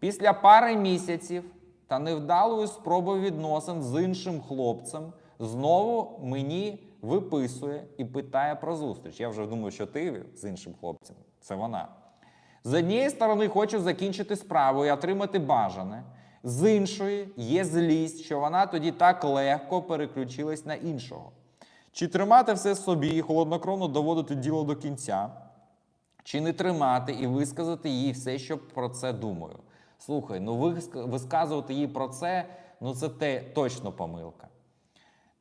Після пари місяців та невдалої спроби відносин з іншим хлопцем знову мені виписує і питає про зустріч. Я вже думаю, що ти з іншим хлопцем. Це вона. З однієї сторони, хочу закінчити справу і отримати бажане. З іншої є злість, що вона тоді так легко переключилась на іншого. Чи тримати все собі і холоднокровно доводити діло до кінця, чи не тримати і висказати їй все, що про це думаю. Слухай, ну висказувати їй про це, ну це те точно помилка.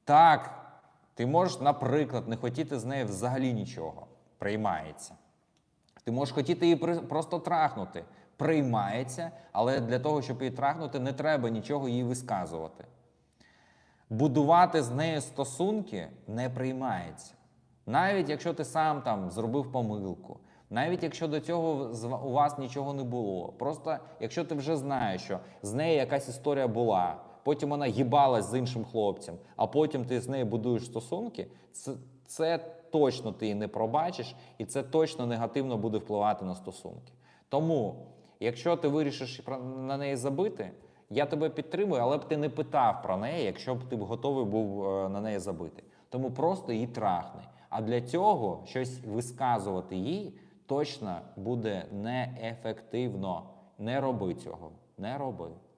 Так, ти можеш, наприклад, не хотіти з нею взагалі нічого. Приймається. Ти можеш хотіти її просто трахнути. Приймається, але для того, щоб її трахнути, не треба нічого їй висказувати. Будувати з нею стосунки не приймається. Навіть якщо ти сам там зробив помилку, навіть якщо до цього у вас нічого не було. Просто якщо ти вже знаєш, що з нею якась історія була, потім вона їбалась з іншим хлопцем, а потім ти з нею будуєш стосунки, це, це точно ти її не пробачиш, і це точно негативно буде впливати на стосунки. Тому, якщо ти вирішиш на неї забити, я тебе підтримую, але б ти не питав про неї, якщо б ти б готовий був е, на неї забити. Тому просто її трахни. А для цього щось висказувати їй точно буде неефективно. Не роби цього. Не роби.